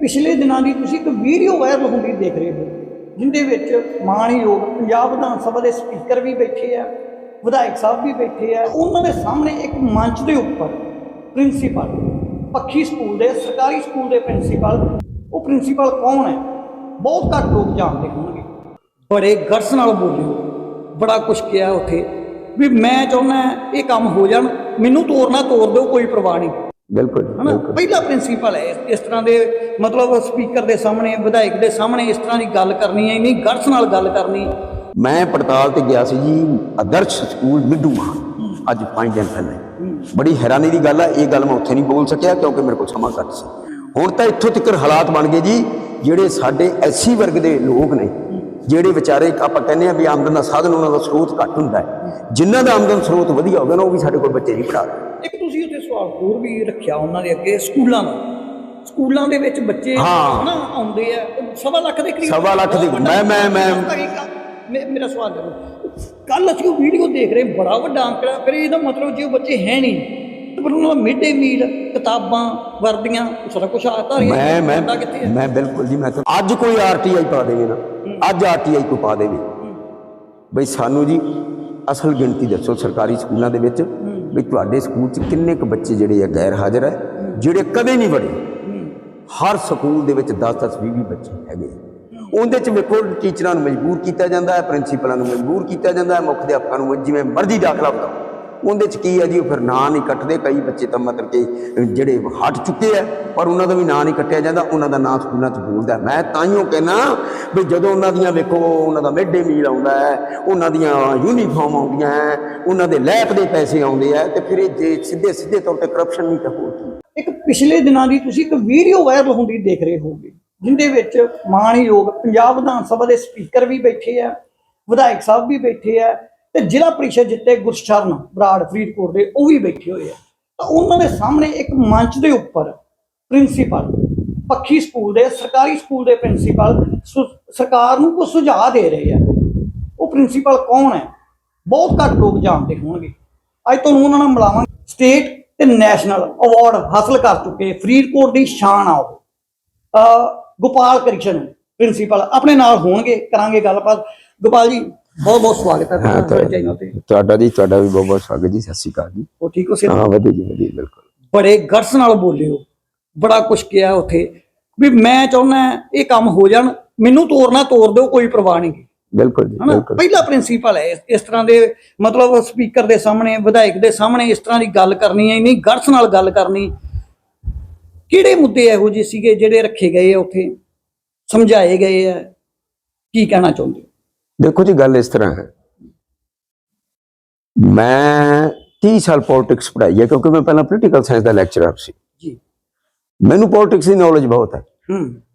ਪਿਛਲੇ ਦਿਨਾਂ ਦੀ ਤੁਸੀਂ ਇੱਕ ਵੀਡੀਓ ਵਾਇਰਲ ਹੁੰਦੀ ਦੇਖ ਰਹੇ ਹੋ, ਜਿੰਦੇ ਵਿੱਚ ਮਾਣਯੋਗ ਪੰਜਾਬ ਵਿਧਾਨ ਸਭਾ ਦੇ ਸਪੀਕਰ ਵੀ ਬੈਠੇ ਆ, ਵਿਧਾਇਕ ਸਾਹਿਬ ਵੀ ਬੈਠੇ ਆ, ਉਹਨਾਂ ਦੇ ਸਾਹਮਣੇ ਇੱਕ ਮੰਚ ਦੇ ਉੱਪਰ ਪ੍ਰਿੰਸੀਪਲ, ਪੱਖੀ ਸਕੂਲ ਦੇ, ਸਰਕਾਰੀ ਸਕੂਲ ਦੇ ਪ੍ਰਿੰਸੀਪਲ, ਉਹ ਪ੍ਰਿੰਸੀਪਲ ਕੌਣ ਹੈ? ਬਹੁਤ ਘੱਟ ਲੋਕ ਜਾਣਦੇ ਹੋਣਗੇ। ਬੜੇ ਗਰਸ ਨਾਲ ਬੋਲਿਓ, ਬੜਾ ਕੁਝ ਕਿਹਾ ਉੱਥੇ, ਵੀ ਮੈਂ ਚਾਹੁੰਦਾ ਇਹ ਕੰਮ ਹੋ ਜਾਣ, ਮੈਨੂੰ ਤੋਰਨਾ ਤੋਰ ਦਿਓ, ਕੋਈ ਪਰਵਾਹ ਨਹੀਂ। ਬਿਲਕੁਲ ਹਨਾ? ਪਹਿਲਾ ਪ੍ਰਿੰਸੀਪਲ ਹੈ ਇਸ- ਤਰ੍ਹਾਂ ਦੇ ਮਤਲਬ ਸਪੀਕਰ ਦੇ ਸਾਹਮਣੇ ਵਿਧਾਇਕ ਦੇ ਸਾਹਮਣੇ ਇਸ ਤਰ੍ਹਾਂ ਦੀ ਗੱਲ ਕਰਨੀ ਹੈ ਇੰਨੀ ਗਰਸ ਨਾਲ ਗੱਲ ਕਰਨੀ ਮੈਂ ਪੜਤਾਲ ਤੇ ਗਿਆ ਸੀ ਜੀ ਆਦਰਸ਼ ਸਕੂਲ ਮਿੱਡੂਮਾ ਅੱਜ 5 ਦਿਨ ਪਹਿਲਾਂ ਬੜੀ ਹੈਰਾਨੀ ਦੀ ਗੱਲ ਹੈ ਇਹ ਗੱਲ ਮੈਂ ਉੱਥੇ ਨਹੀਂ ਬੋਲ ਸਕਿਆ ਕਿਉਂਕਿ ਮੇਰੇ ਕੋਲ ਸਮਾਂ ਘੱਟ ਸੀ। ਹੁਣ ਤਾਂ ਇੱਥੋਂ ਤੱਕ ਹਾਲਾਤ ਬਣ ਗਏ ਜੀ ਜਿਹੜੇ ਸਾਡੇ ਐਸੀ ਵਰਗ ਦੇ ਲੋਕ ਨੇ ਜਿਹੜੇ ਵਿਚਾਰੇ ਆਪਾਂ ਕਹਿੰਦੇ ਆ ਵੀ ਆਮਦਨ ਦਾ ਸਾਧਨ ਉਹਨਾਂ ਦਾ ਸਰੋਤ ਘੱਟ ਹੁੰਦਾ ਹੈ। ਜਿਨ੍ਹਾਂ ਦਾ ਆਮਦਨ ਸਰੋਤ ਵਧੀਆ ਹੋਵੇ ਨਾ ਉਹ ਵੀ ਸਾਡੇ ਕੋਲ ਬੱਚੇ ਨਹੀਂ ਰਹੇ। ਇੱਕ ਤੁਸੀਂ ਉੱਥੇ ਸਵਾਲ ਹੋਰ ਵੀ ਰੱਖਿਆ ਉਹਨਾਂ ਦੇ ਅੱਗੇ ਸਕੂਲਾਂ ਦਾ। ਸਕੂਲਾਂ ਦੇ ਵਿੱਚ ਬੱਚੇ। ਨਾ ਆਉਂਦੇ ਆ ਸਵਾ ਲੱਖ ਦੇ ਕਰੀਬ ਸਵਾ ਲੱਖ ਦੇ- ਮੈਂ- ਮੈਂ- ਮੈਂ- ਮੇਰਾ ਸਵਾਲ ਜਰੂਰ ਕੱਲ ਅਸੀਂ ਉਹ ਵੀਡੀਓ ਦੇਖ ਰਹੇ ਬੜਾ ਵੱਡਾ ਅੰਕੜਾ। ਫਿਰ ਇਹਦਾ ਮਤਲਬ ਜੇ ਉਹ ਬੱਚੇ ਹੈ ਨਹੀਂ ਫਿਰ ਉਹਨਾਂ ਦਾ ਮਿਡ ਮੀਲ ਕਿਤਾਬਾਂ ਵਰਦੀਆਂ ਸਾਰਾ ਕੁਝ ਆਤਾ ਰਿਹਾ ਮੈਂ ਮੈਂ ਮੈਂ ਬਿਲਕੁਲ ਜੀ ਮੈਂ ਅੱਜ ਕੋਈ ਆਰਟੀਆਈ ਪਾ ਦੇਵੇ ਨਾ ਅੱਜ ਆਰਟੀਆਈ ਕੋ ਪਾ ਦੇਵੇ। ਬਈ ਸਾਨੂੰ ਜੀ ਅਸਲ ਗਿਣਤੀ ਦੱਸੋ ਸਰਕਾਰੀ ਸਕੂਲਾਂ ਦੇ ਵਿੱਚ ਵੀ ਤੁਹਾਡੇ ਸਕੂਲ 'ਚ ਕਿੰਨੇ ਕੁ ਬੱਚੇ ਜਿਹੜੇ ਆ ਗੈਰ ਹਾਜ਼ਰ ਹੈ ਜਿਹੜੇ ਕਦੇ ਨਹੀਂ ਵੜੇ? ਹਰ ਸਕੂਲ ਦੇ ਵਿੱਚ 10 10 20 20 ਬੱਚੇ ਹੈਗੇ ਉਹਦੇ 'ਚ ਵੇਖੋ, ਟੀਚਰਾਂ ਨੂੰ ਮਜਬੂਰ ਕੀਤਾ ਜਾਂਦਾ ਹੈ, ਪ੍ਰਿੰਸੀਪਲਾਂ ਨੂੰ ਮਜਬੂਰ ਕੀਤਾ ਜਾਂਦਾ ਹੈ, ਮੁੱਖ ਅਧਿਆਪਕਾਂ ਨੂੰ ਜਿਵੇਂ ਮਰਜ਼ੀ ਦਾਖਲਾ ਬਣਾਓ ਉਹਦੇ 'ਚ ਕੀ ਹੈ ਜੀ? ਉਹ ਫਿਰ ਨਾਂ ਨਹੀਂ ਕੱਟਦੇ। ਕਈ ਬੱਚੇ ਤਾਂ ਮਤਲਬ ਕਿ ਜਿਹੜੇ ਹਟ ਚੁੱਕੇ ਆ, ਪਰ ਉਹਨਾਂ ਦਾ ਵੀ ਨਾਂ ਨਹੀਂ ਕੱਟਿਆ ਜਾਂਦਾ। ਉਹਨਾਂ ਦਾ ਨਾਂ ਸਕੂਲਾਂ 'ਚ ਬੋਲਦਾ ਮੈਂ ਤਾਈਓ ਕਹਿਣਾ ਵੀ ਜਦੋਂ ਉਹਨਾਂ ਦੀਆਂ ਵੇਖੋ, ਉਹਨਾਂ ਦਾ ਮਿਡ ਡੇ ਮੀਲ ਆਉਂਦਾ ਹੈ, ਉਹਨਾਂ ਦੀਆਂ ਯੂਨੀਫਾਰਮ ਆਉਂਦੀਆਂ ਹੈ, ਉਹਨਾਂ ਦੇ ਲੈਪ ਦੇ ਪੈਸੇ ਆਉਂਦੇ ਆ, ਤੇ ਫਿਰ ਇਹ ਜੇ ਸਿੱਧੇ ਸਿੱਧੇ ਤੌਰ ਤੇ ਕਰਪਸ਼ਨ ਨਹੀਂ ਤਾਂ ਹੋਰ ਇੱਕ ਪਿਛਲੇ ਦਿਨਾਂ ਦੀ ਤੁਸੀਂ ਇੱਕ ਵੀਡੀਓ ਵਾਇਰਲ ਹੁੰਦੀ ਦੇਖ ਰਹੇ ਹੋਗੇ ਜਿੰਦੇ ਵਿੱਚ ਮਾਣਯੋਗ ਪੰਜਾਬ ਵਿਧਾਨ ਸਭਾ ਦੇ ਸਪੀਕਰ ਵੀ ਬੈਠੇ ਆ, ਵਿਧਾਇਕ ਸਾਹਿਬ ਵੀ ਬੈਠੇ ਆ ਤੇ ਜ਼ਿਲ੍ਹਾ ਪ੍ਰੀਸ਼ਦ ਜਿੱਤੇ ਗੁਰਸ਼ਰਨ ਬਰਾੜ ਫਰੀਦਕੋਟ ਦੇ ਉਹ ਵੀ ਬੈਠੇ ਹੋਏ ਆ। ਤਾਂ ਉਹਨਾਂ ਦੇ ਸਾਹਮਣੇ ਇੱਕ ਮੰਚ ਦੇ ਉੱਪਰ ਪ੍ਰਿੰਸੀਪਲ, ਪੱਖੀ ਸਕੂਲ ਦੇ, ਸਰਕਾਰੀ ਸਕੂਲ ਦੇ ਪ੍ਰਿੰਸੀਪਲ ਸਰਕਾਰ ਨੂੰ ਕੋਈ ਸੁਝਾਅ ਦੇ ਰਹੇ ਆ। ਉਹ ਪ੍ਰਿੰਸੀਪਲ ਕੌਣ ਹੈ? ਬਹੁਤ ਘੱਟ ਲੋਕ ਜਾਣਦੇ ਹੋਣਗੇ। ਅੱਜ ਤੁਹਾਨੂੰ ਉਹਨਾਂ ਨਾਲ ਮਿਲਾਵਾਂਗੇ। ਸਟੇਟ ਤੇ ਨੈਸ਼ਨਲ ਅਵਾਰਡ ਹਾਸਲ ਕਰ ਚੁੱਕੇ ਫਰੀਦਕੋਟ ਦੀ ਸ਼ਾਨ ਆ ਉਹ। ਗੋਪਾਲ ਕ੍ਰਿਸ਼ਨ ਪ੍ਰਿੰਸੀਪਲ ਆਪਣੇ ਨਾਲ ਹੋਣਗੇ, ਕਰਾਂਗੇ ਗੱਲਬਾਤ। ਗੋਪਾਲ ਜੀ ਬਹੁਤ ਬਹੁਤ ਸਵਾਗਤ ਹੈ ਹਾਂ, ਤੁਹਾਡਾ। ਚੈਨਲ ਤੇ ਤੁਹਾਡਾ ਜੀ ਤੁਹਾਡਾ ਵੀ ਬਹੁਤ ਬਹੁਤ ਸਵਾਗਤ ਜੀ ਸਤਿ ਸ਼੍ਰੀ ਅਕਾਲ ਜੀ। ਉਹ ਠੀਕ ਹੋ ਸਿਰ ਹਾਂ ਵਧੀਆ ਜੀ ਵਧੀਆ ਬਿਲਕੁਲ। ਬੜੇ ਗਰਸ ਨਾਲ ਬੋਲਿਓ ਬੜਾ ਕੁਝ ਕਿਹਾ ਉੱਥੇ। ਵੀ ਮੈਂ ਚਾਹੁੰਦਾ ਇਹ ਕੰਮ ਹੋ ਜਾਣ ਮੈਨੂੰ ਤੋਰਨਾ ਤੋਰ ਦਿਓ ਕੋਈ ਪਰਵਾਹ ਨਹੀਂ ਬਿਲਕੁਲ ਜੀ ਹਨਾ? ਬਿਲਕੁਲ। ਪਹਿਲਾ ਪ੍ਰਿੰਸੀਪਲ ਹੈ ਇਸ- ਇਸ ਤਰ੍ਹਾਂ ਦੇ ਮਤਲਬ ਸਪੀਕਰ ਦੇ ਸਾਹਮਣੇ ਵਿਧਾਇਕ ਦੇ ਸਾਹਮਣੇ ਇਸ ਤਰ੍ਹਾਂ ਦੀ ਗੱਲ ਕਰਨੀ ਹੈ ਇੰਨੀ ਗਰਸ ਨਾਲ ਗੱਲ ਕਰਨੀ। ਕਿਹੜੇ ਮੁੱਦੇ ਇਹੋ ਜਿਹੇ ਸੀਗੇ ਜਿਹੜੇ ਰੱਖੇ ਗਏ ਆ ਉੱਥੇ? ਸਮਝਾਏ ਗਏ ਆ। ਕੀ ਕਹਿਣਾ ਚਾਹੁੰਦੇ ਹੋ? ਦੇਖੋ ਜੀ ਗੱਲ ਇਸ ਤਰ੍ਹਾਂ ਹੈ। ਮੈਂ 30 ਸਾਲ ਪੋਲਿਟਿਕਸ ਪੜ੍ਹਾਈ ਹੈ ਕਿਉਂਕਿ ਮੈਂ ਪਹਿਲਾਂ ਪੋਲੀਟੀਕਲ ਸਾਇੰਸ ਦਾ ਲੈਕਚਰਰ ਸੀ। ਜੀ। ਮੈਨੂੰ ਪੋਲਿਟਿਕਸ ਦੀ ਨੌਲੇਜ ਬਹੁਤ ਹੈ।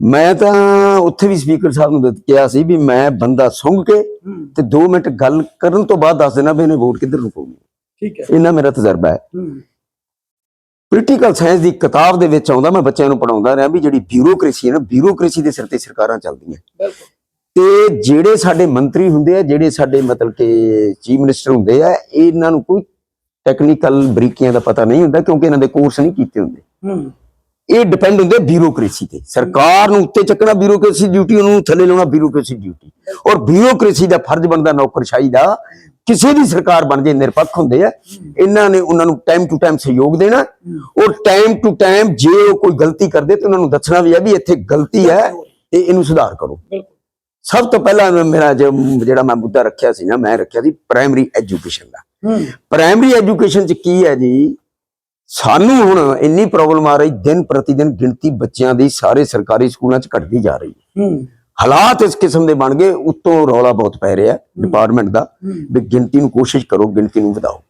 ਮੈਂ ਤਾਂ ਉੱਥੇ ਵੀ ਸਪੀਕਰ ਸਾਹਿਬ ਨੂੰ ਦੱਸ- ਕਿਹਾ ਸੀ ਵੀ ਮੈਂ ਬੰਦਾ ਸੁੰਘ ਕੇ ਤੇ 2 ਮਿੰਟ ਗੱਲ ਕਰਨ ਤੋਂ ਬਾਅਦ ਦੱਸ ਦੇਣਾ ਵੀ ਇਹਨੇ ਵੋਟ ਕਿੱਧਰ ਨੂੰ ਪਾਉਣੀ ਠੀਕ ਹੈ। ਇੰਨਾ ਮੇਰਾ ਤਜਰਬਾ ਹੈ। ਹੂੰ। ਪੋਲੀਟੀਕਲ ਸਾਇੰਸ ਦੀ ਕਿਤਾਬ ਦੇ ਵਿੱਚ ਆਉਂਦਾ ਮੈਂ ਬੱਚਿਆਂ ਨੂੰ ਪੜਾਉਂਦਾ ਰਿਹਾ ਵੀ ਜਿਹੜੀ ਬਿਊਰੋਕ੍ਰੇਸੀ ਹੈ ਨਾ ਬਿਊਰੋਕ੍ਰੇਸੀ ਦੇ ਸਿਰ ਤੇ ਸਰਕਾਰਾਂ ਚੱਲਦੀਆਂ। ਬਿਲਕੁਲ। ਤੇ ਜਿਹੜੇ ਸਾਡੇ ਮੰਤਰੀ ਹੁੰਦੇ ਆ ਜਿਹੜੇ ਸਾਡੇ ਮਤਲਬ ਕਿ ਚੀਫ ਮਿਨਿਸਟਰ ਹੁੰਦੇ ਆ ਇਹਨਾਂ ਨੂੰ ਕੋਈ ਟੈਕਨੀਕਲ ਬਰੀਕੀਆਂ ਦਾ ਪਤਾ ਨਹੀਂ ਹੁੰਦਾ ਕਿਉਂਕਿ ਇਹਨਾਂ ਦੇ ਕੋਰਸ ਨਹੀਂ ਕੀਤੇ ਹੁੰਦੇ। ਹੂੰ। ਇਹ ਡਿਪੈਂਡ ਹੁੰਦੇ ਬਿਊਰੋਕ੍ਰੇਸੀ ਤੇ। ਸਰਕਾਰ ਨੂੰ ਉੱਤੇ ਚੱਕਣਾ ਬਿਊਰੋਕ੍ਰੇਸੀ ਡਿਊਟੀ ਉਹਨੂੰ ਥੱਲੇ ਲਾਉਣਾ ਬਿਊਰੋਕ੍ਰੇਸੀ ਡਿਊਟੀ ਔਰ ਬਿਊਰੋਕ੍ਰੇਸੀ ਦਾ ਫਰਜ਼ ਬਣਦਾ ਨੌਕਰਸ਼ਾਹੀ ਦਾ। ਕਿਸੇ ਵੀ ਸਰਕਾਰ ਬਣ ਜੇ ਨਿਰਪੱਖ ਹੁੰਦੇ ਆ ਇਹਨਾਂ ਨੇ ਉਹਨਾਂ ਨੂੰ ਟਾਈਮ ਟੂ ਟਾਈਮ ਸਹਿਯੋਗ ਦੇਣਾ। ਔਰ ਟਾਈਮ ਟੂ ਟਾਈਮ ਜੇ ਉਹ ਕੋਈ ਗਲਤੀ ਕਰਦੇ ਤੇ ਉਹਨਾਂ ਨੂੰ ਦੱਸਣਾ ਵੀ ਹੈ ਵੀ ਇੱਥੇ ਗਲਤੀ ਹੈ ਤੇ ਇਹਨੂੰ ਸੁਧਾਰ ਕਰੋ। ਸਭ ਤੋਂ ਪਹਿਲਾਂ ਮੈਂ- ਮੇਰਾ ਜਿਹੜਾ ਮੈਂ ਮੁੱਦਾ ਰੱਖਿਆ ਸੀ ਨਾ ਮੈਂ ਰੱਖਿਆ ਸੀ ਪ੍ਰਾਇਮਰੀ ਐਜੂਕੇਸ਼ਨ ਦਾ। ਪ੍ਰਾਇਮਰੀ ਐਜੂਕੇਸ਼ਨ ਚ ਕੀ ਹੈ ਜੀ? ਸਾਨੂੰ ਹੁਣ ਇੰਨੀ ਪ੍ਰੋਬਲਮ ਆ ਰਹੀ ਦਿਨ ਪ੍ਰਤੀ ਦਿਨ ਗਿਣਤੀ ਬੱਚਿਆਂ ਦੀ ਸਾਰੇ ਸਰਕਾਰੀ ਸਕੂਲਾਂ ਚ ਘਟਦੀ ਜਾ ਰਹੀ ਹੈ। ਹਾਲਾਤ ਇਸ ਕਿਸਮ ਦੇ ਬਣ ਗਏ ਉੱਤੋਂ ਰੌਲਾ ਬਹੁਤ ਪੈ ਰਿਹਾ ਡਿਪਾਰਟਮੈਂਟ ਦਾ ਵੀ ਗਿਣਤੀ ਨੂੰ ਕੋਸ਼ਿਸ਼ ਕਰੋ ਗਿਣਤੀ ਨੂੰ ਵਧਾਓ।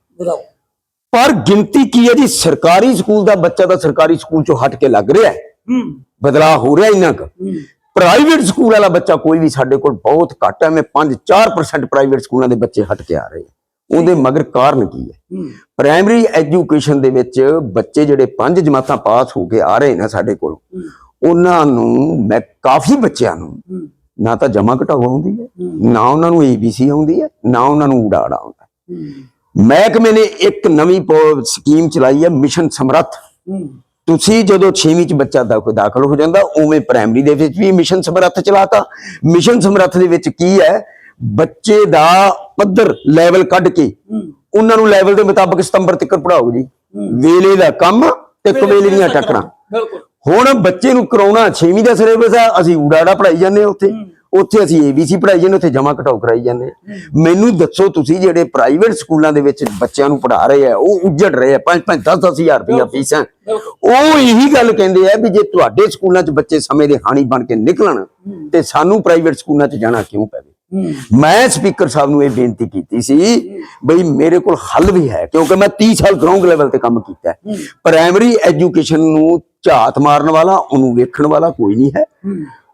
ਪਰ ਗਿਣਤੀ ਕੀ ਹੈ ਜੀ? ਸਰਕਾਰੀ ਸਕੂਲ ਦਾ ਬੱਚਾ ਤਾਂ ਸਰਕਾਰੀ ਸਕੂਲ ਚੋਂ ਹਟ ਕੇ ਲੱਗ ਰਿਹਾ ਹੈ। ਬਦਲਾਅ ਹੋ ਰਿਹਾ ਇੰਨਾ ਕੁ। ਪ੍ਰਾਈਵੇਟ ਸਕੂਲ ਵਾਲਾ ਬੱਚਾ ਕੋਈ ਵੀ ਸਾਡੇ ਕੋਲ ਬਹੁਤ ਘੱਟ ਹੈ। ਮੈਂ 5-4% ਪ੍ਰਾਈਵੇਟ ਸਕੂਲਾਂ ਦੇ ਬੱਚੇ ਹਟ ਕੇ ਆ ਰਹੇ। ਉਹਦੇ ਮਗਰ ਕਾਰਨ ਕੀ ਹੈ? ਪ੍ਰਾਇਮਰੀ ਐਜੂਕੇਸ਼ਨ ਦੇ ਵਿੱਚ ਬੱਚੇ ਜਿਹੜੇ ਪੰਜ ਜਮਾਤਾਂ ਪਾਸ ਹੋ ਕੇ ਆ ਰਹੇ ਨੇ ਸਾਡੇ ਕੋਲ ਉਹਨਾਂ ਨੂੰ ਮੈਂ ਕਾਫੀ ਬੱਚਿਆਂ ਨੂੰ ਨਾ ਤਾਂ ਜਮਾ ਘਟਾਓ ਆਉਂਦੀ ਹੈ ਨਾ ਉਹਨਾਂ ਨੂੰ ਏਬੀਸੀ ਆਉਂਦੀ ਹੈ ਨਾ ਉਹਨਾਂ ਨੂੰ ਉਡਾੜਾ ਆਉਂਦਾ ਮਹਿਕਮੇ ਨੇ ਇੱਕ ਨਵੀਂ ਸਕੀਮ ਚਲਾਈ ਹੈ ਮਿਸ਼ਨ ਸਮਰੱਥ। ਤੁਸੀਂ ਜਦੋਂ 6ਵੀਂ ਚ ਬੱਚਾ ਦਾ ਕੋਈ ਦਾਖਲ ਹੋ ਜਾਂਦਾ ਉਵੇਂ ਪ੍ਰਾਇਮਰੀ ਦੇ ਵਿੱਚ ਵੀ ਮਿਸ਼ਨ ਸਮਰੱਥ ਚਲਾਤਾ। ਮਿਸ਼ਨ ਸਮਰੱਥ ਦੇ ਵਿੱਚ ਕੀ ਹੈ? ਬੱਚੇ ਦਾ ਪੱਧਰ ਲੈਵਲ ਕੱਢ ਕੇ ਉਹਨਾਂ ਨੂੰ ਲੈਵਲ ਦੇ ਮੁਤਾਬਕ ਸਤੰਬਰ ਤੱਕ ਪੜਾਓ ਜੀ। ਵੇਲੇ ਦਾ ਕੰਮ ਤੇ ਕਵੇਲੇ ਦੀਆਂ ਟੱਕਰਾਂ। ਹੁਣ ਬੱਚੇ ਨੂੰ ਕਰਾਉਣਾ 6ਵੀਂ ਦਾ ਸਿਲੇਬਸ ਆ ਅਸੀਂ ਊੜਾੜਾ ਪੜਾਈ ਜਾਂਦੇ ਹਾਂ ਉੱਥੇ। ਉੱਥੇ ਅਸੀਂ ਏਬੀਸੀ ਪੜਾਈ ਜਾਂਦੇ, ਉੱਥੇ ਜਮਾ ਘਟਾਓ ਕਰਾਈ ਜਾਂਦੇ ਹਾਂ। ਮੈਨੂੰ ਦੱਸੋ ਤੁਸੀਂ ਜਿਹੜੇ ਪ੍ਰਾਈਵੇਟ ਸਕੂਲਾਂ ਦੇ ਵਿੱਚ ਬੱਚਿਆਂ ਨੂੰ ਪੜਾ ਰਹੇ ਆ, ਉਹ ਉੱਜੜ ਰਹੇ ਆ 5 5 10 ਹਜ਼ਾਰ ਰੁਪਈਆ ਫੀਸਾਂ ਉਹ ਇਹੀ ਗੱਲ ਕਹਿੰਦੇ ਆ ਵੀ ਜੇ ਤੁਹਾਡੇ ਸਕੂਲਾਂ 'ਚ ਬੱਚੇ ਸਮੇਂ ਦੇ ਹਾਣੀ ਬਣ ਕੇ ਨਿਕਲਣ, ਤੇ ਸਾਨੂੰ ਪ੍ਰਾਈਵੇਟ ਸਕੂਲਾਂ 'ਚ ਜਾਣਾ ਕਿਉਂ ਪਵੇ ਮੈਂ ਸਪੀਕਰ ਸਾਹਿਬ ਨੂੰ ਇਹ ਬੇਨਤੀ ਕੀਤੀ ਸੀ ਬਈ ਮੇਰੇ ਕੋਲ ਹੱਲ ਵੀ ਹੈ, ਕਿਉਂਕਿ ਮੈਂ 30 ਸਾਲ ਗਰਾਊਂਡ ਲੈਵਲ ਤੇ ਕੰਮ ਕੀਤਾ ਪ੍ਰਾਇਮਰੀ ਐਜੂਕੇਸ਼ਨ ਨੂੰ ਝਾਤ ਮਾਰਨ ਵਾਲਾ, ਉਹਨੂੰ ਵੇਖਣ ਵਾਲਾ ਕੋਈ ਨਹੀਂ ਹੈ।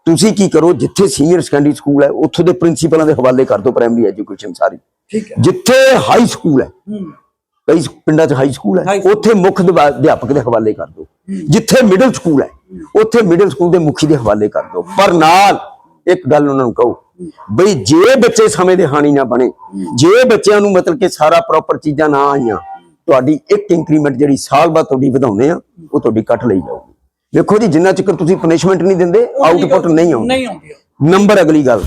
ਤੁਸੀਂ ਕੀ ਕਰੋ ਜਿੱਥੇ ਸੀਨੀਅਰ ਸੈਕੰਡਰੀ ਸਕੂਲ ਹੈ ਉੱਥੋਂ ਦੇ ਪ੍ਰਿੰਸੀਪਲਾਂ ਦੇ ਹਵਾਲੇ ਕਰ ਦਿਓ ਪ੍ਰਾਇਮਰੀ ਐਜੂਕੇਸ਼ਨ ਸਾਰੀ। ਠੀਕ ਹੈ। ਜਿੱਥੇ ਹਾਈ ਸਕੂਲ ਹੈ ਕਈ ਪਿੰਡਾਂ 'ਚ ਹਾਈ ਸਕੂਲ ਹੈ। ਉੱਥੇ ਮੁੱਖ ਅਧਿਆਪਕ ਦੇ ਹਵਾਲੇ ਕਰ ਦਿਓ। ਜਿੱਥੇ ਮਿਡਲ ਸਕੂਲ ਹੈ ਉੱਥੇ ਮਿਡਲ ਸਕੂਲ ਦੇ ਮੁਖੀ ਦੇ ਹਵਾਲੇ ਕਰ ਦਿਓ। ਪਰ ਨਾਲ ਇੱਕ ਗੱਲ ਉਹਨਾਂ ਨੂੰ ਕਹੋ ਬਈ ਜੇ ਬੱਚੇ ਸਮੇਂ ਦੇ ਹਾਨੀ ਨਾ ਬਣੇ ਜੇ ਬੱਚਿਆਂ ਨੂੰ ਮਤਲਬ ਕਿ ਸਾਰਾ ਪ੍ਰੋਪਰ ਚੀਜ਼ਾਂ ਨਾ ਆਈਆਂ ਤੁਹਾਡੀ ਇੱਕ ਇੰਕਰੀਮੈਂਟ ਜਿਹੜੀ ਸਾਲ ਬਾਅਦ ਤੁਹਾਡੀ ਵਧਾਉਂਦੇ ਆ ਉਹ ਤੁਹਾਡੀ ਕੱਟ ਲਈ ਜਾਊਗੀ। ਵੇਖੋ ਜੀ ਜਿੰਨਾ ਚਿਰ ਤੁਸੀਂ ਪਨਿਸ਼ਮੈਂਟ ਨਹੀਂ ਦਿੰਦੇ ਆਊਟਪੁੱਟ ਨਹੀਂ ਆਉਂਦਾ। ਨਹੀਂ ਆਉਂਦੀ ਨੰਬਰ ਅਗਲੀ ਗੱਲ।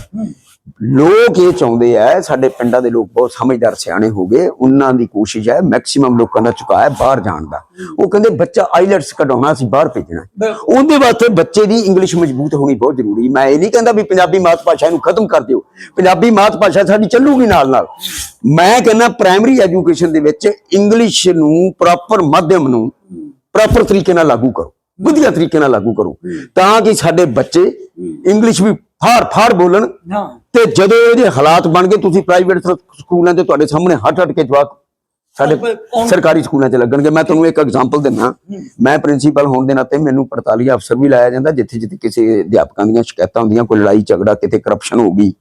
ਲੋਕ ਇਹ ਚਾਹੁੰਦੇ ਆ ਸਾਡੇ ਪਿੰਡਾਂ ਦੇ ਲੋਕ ਬਹੁਤ ਸਮਝਦਾਰ ਸਿਆਣੇ ਹੋ ਗਏ ਉਹਨਾਂ ਦੀ ਕੋਸ਼ਿਸ਼ ਹੈ ਮੈਕਸਿਮਮ ਲੋਕਾਂ ਦਾ ਹੈ ਬਾਹਰ ਜਾਣ ਦਾ। ਉਹ ਕਹਿੰਦੇ ਬੱਚਾ ਆਈਲੈਟਸ ਕਢਾਉਣਾ ਸੀ ਬਾਹਰ ਭੇਜਣਾ। ਉਹਦੇ ਵਾਸਤੇ ਬੱਚੇ ਦੀ ਇੰਗਲਿਸ਼ ਮਜ਼ਬੂਤ ਹੋਣੀ ਬਹੁਤ ਜ਼ਰੂਰੀ ਮੈਂ ਇਹ ਨਹੀਂ ਕਹਿੰਦਾ ਵੀ ਪੰਜਾਬੀ ਮਾਤ ਭਾਸ਼ਾ ਨੂੰ ਖਤਮ ਕਰ ਦਿਓ। ਪੰਜਾਬੀ ਮਾਤ ਭਾਸ਼ਾ ਸਾਡੀ ਚੱਲੂਗੀ ਨਾਲ ਨਾਲ। ਮੈਂ ਕਹਿੰਦਾ ਪ੍ਰਾਇਮਰੀ ਐਜੂਕੇਸ਼ਨ ਦੇ ਵਿੱਚ ਇੰਗਲਿਸ਼ ਨੂੰ ਪ੍ਰੋਪਰ ਮਾਧਿਅਮ ਨੂੰ ਪ੍ਰੋਪਰ ਤਰੀਕੇ ਨਾਲ ਲਾਗੂ ਕਰੋ। ਵਧੀਆ ਤਰੀਕੇ ਨਾਲ ਲਾਗੂ ਕਰੋ। ਤਾਂ ਕਿ ਸਾਡੇ ਬੱਚੇ ਇੰਗਲਿਸ਼ ਵੀ ਫਾੜ ਫਾੜ ਬੋਲਣ ਤੇ ਜਦੋਂ ਇਹਦੇ ਹਾਲਾਤ ਬਣ ਗਏ ਤੁਸੀਂ ਪ੍ਰਾਈਵੇਟ ਸਕੂਲਾਂ ਦੇ ਤੁਹਾਡੇ ਸਾਹਮਣੇ ਹਟ ਹਟ ਕੇ ਜਵਾਕ ਸਾਡੇ ਸਰਕਾਰੀ ਸਕੂਲਾਂ 'ਚ ਲੱਗਣਗੇ। ਮੈਂ ਤੁਹਾਨੂੰ ਇੱਕ ਐਗਜ਼ਾਮਪਲ ਦਿੰਦਾ। ਮੈਂ ਪ੍ਰਿੰਸੀਪਲ ਹੋਣ ਦੇ ਨਾਤੇ ਮੈਨੂੰ 48 ਅਫਸਰ ਵੀ ਲਾਇਆ ਜਾਂਦਾ ਜਿੱਥੇ ਜਿੱਥੇ ਕਿਸੇ ਅਧਿਆਪਕਾਂ ਦੀਆਂ ਸ਼ਿਕਾਇਤਾਂ ਹੁੰਦੀਆਂ ਕੋਈ ਲੜਾਈ ਝਗੜਾ ਕਿਤੇ ਕਰਪਸ਼ਨ ਹੋ ਗਈ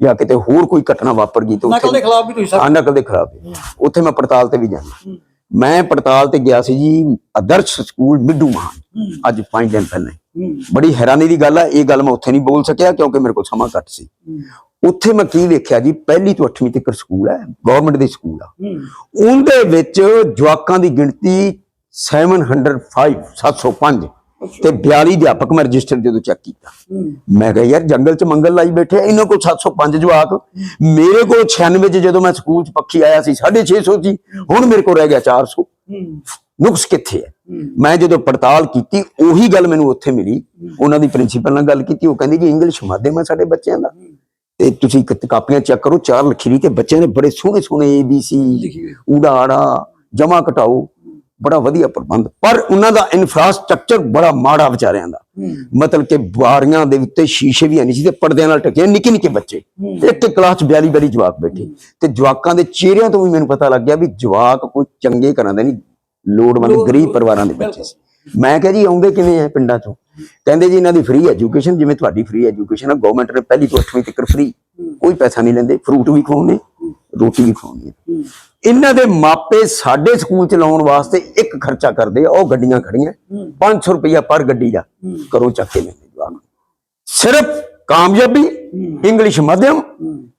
ਜਾਂ ਕਿਤੇ ਹੋਰ ਕੋਈ ਘਟਨਾ ਵਾਪਰ ਗਈ ਤਾਂ ਨਕਲ ਦੇ ਖਿਲਾਫ ਵੀ ਤੁਸੀਂ ਨਕਲ ਦੇ ਖਿਲਾਫ। ਉੱਥੇ ਮੈਂ ਪੜਤਾਲ ਤੇ ਵੀ ਜਾਂਦਾ। ਮੈਂ ਪੜਤਾਲ ਤੇ ਗਿਆ ਸੀ ਜੀ ਆਦਰਸ਼ ਸਕੂਲ ਮਿੱਡੂ ਮਹਾਨ। ਅੱਜ 5 ਦਿਨ ਪਹਿਲਾਂ। ਬੜੀ ਹੈਰਾਨੀ ਦੀ ਗੱਲ ਆ ਇਹ ਗੱਲ ਮੈਂ ਉੱਥੇ ਨਹੀਂ ਬੋਲ ਸਕਿਆ ਕਿਉਂਕਿ ਮੇਰੇ ਕੋਲ ਸਮਾਂ ਘੱਟ ਸੀ। ਉੱਥੇ ਮੈਂ ਕੀ ਵੇਖਿਆ ਜੀ ਪਹਿਲੀ ਤੋਂ 8ਵੀਂ ਤੱਕ ਸਕੂਲ ਹੈ ਗਵਰਨਮੈਂਟ ਦੇ ਸਕੂਲ ਆ। ਉਹਦੇ ਵਿੱਚ ਜਵਾਕਾਂ ਦੀ ਗਿਣਤੀ 705 705 ਤੇ 42 ਅਧਿਆਪਕ ਮੈਂ ਰਜਿਸਟਰ ਜਦੋਂ ਚੈੱਕ ਕੀਤਾ। ਮੈਂ ਕਿਹਾ ਯਾਰ ਜੰਗਲ 'ਚ ਮੰਗਲ ਲਾਈ ਬੈਠੇ ਇਹਨਾਂ ਕੋਲ 705 ਜਵਾਕ। ਮੇਰੇ ਕੋਲ 96 'ਚ ਜਦੋਂ ਮੈਂ ਸਕੂਲ 'ਚ ਪੱਖੀ ਆਇਆ ਸੀ 650 ਸੀ ਹੁਣ ਮੇਰੇ ਕੋਲ ਰਹਿ ਗਿਆ 400 ਨੁਕਸ ਕਿੱਥੇ ਹੈ। ਮੈਂ ਜਦੋਂ ਪੜਤਾਲ ਕੀਤੀ ਉਹੀ ਗੱਲ ਮੈਨੂੰ ਉੱਥੇ ਮਿਲੀ। ਉਹਨਾਂ ਦੀ ਪ੍ਰਿੰਸੀਪਲ ਨਾਲ ਗੱਲ ਕੀਤੀ ਉਹ ਕਹਿੰਦੀ ਜੀ ਇੰਗਲਿਸ਼ ਮਾਧਿਅਮ ਹੈ ਸਾਡੇ ਬੱਚਿਆਂ ਦਾ। ਤੇ ਤੁਸੀਂ ਕਾਪੀਆਂ ਚੈੱਕ ਕਰੋ ਚਾਰ ਲਖੀਰੀ ਤੇ ਬੱਚਿਆਂ ਨੇ ਬੜੇ ਸੋਹਣੇ ਸੋਹਣੇ ਏ ਬੀ ਸੀ ਲਿਖੀ ਹੋਈ। ਊੜਾ ਆੜਾ ਜਮਾ ਘਟਾਓ ਬੜਾ ਵਧੀਆ ਪ੍ਰਬੰਧ। ਪਰ ਉਹਨਾਂ ਦਾ ਇਨਫਰਾਸਟ੍ਰਕਚਰ ਬੜਾ ਮਾੜਾ ਵਿਚਾਰਿਆਂ ਦਾ। ਮਤਲਬ ਕਿ ਬਾਰੀਆਂ ਦੇ ਉੱਤੇ ਸ਼ੀਸ਼ੇ ਵੀ ਨਹੀਂ ਸੀ ਤੇ ਪਰਦਿਆਂ ਨਾਲ ਢਕੇ ਨਿੱਕੇ ਨਿੱਕੇ ਬੱਚੇ ਇੱਕ ਕਲਾਸ 'ਚ 42 42 ਜਵਾਕ ਬੈਠੇ। ਤੇ ਜਵਾਕਾਂ ਦੇ ਚਿਹਰਿਆਂ ਤੋਂ ਵੀ ਮੈਨੂੰ ਪਤਾ ਲੱਗ ਗਿਆ ਵੀ ਜਵਾਕ ਕੋਈ ਚੰਗੇ ਘਰਾਂ ਦੇ ਨਹੀਂ ਲੋੜਵੰਦ ਲੋੜ- ਗਰੀਬ ਪਰਿਵਾਰਾਂ ਦੇ ਬੱਚੇ ਸੀ। ਮੈਂ ਕਿਹਾ ਜੀ ਆਉਂਦੇ ਕਿਵੇਂ ਆ ਪਿੰਡਾਂ ਚੋਂ? ਕਹਿੰਦੇ ਜੀ ਇਹਨਾਂ ਦੀ ਫ੍ਰੀ ਐਜੂਕੇਸ਼ਨ ਜਿਵੇਂ ਤੁਹਾਡੀ ਫ੍ਰੀ ਐਜੂਕੇਸ਼ਨ ਹੈ ਗਵਰਨਮੈਂਟ ਨੇ ਪਹਿਲੀ ਤੋਂ 8ਵੀਂ ਤੱਕ ਫ੍ਰੀ ਕੋਈ ਪੈਸਾ ਨਹੀਂ ਲੈਂਦੇ ਫਰੂਟ ਵੀ ਖਵਾਉਂਦੇ। ਰੋਟੀ ਵੀ ਖਵਾਉਂਦੇ। ਇਹਨਾਂ ਦੇ ਮਾਪੇ ਸਾਡੇ ਸਕੂਲ ਚ ਲਾਉਣ ਵਾਸਤੇ ਇੱਕ ਖਰਚਾ ਕਰਦੇ ਆ ਉਹ ਗੱਡੀਆਂ ਖੜੀਆਂ। 500 ਰੁਪਇਆ ਪਰ ਗੱਡੀ ਦਾ ਕਰੋ ਚੱਕ ਕੇ ਲੈਂਦੇ ਜਵਾਕ। ਸਿਰਫ ਕਾਮਯਾਬੀ ਇੰਗਲਿਸ਼ ਮਾਧਿਅਮ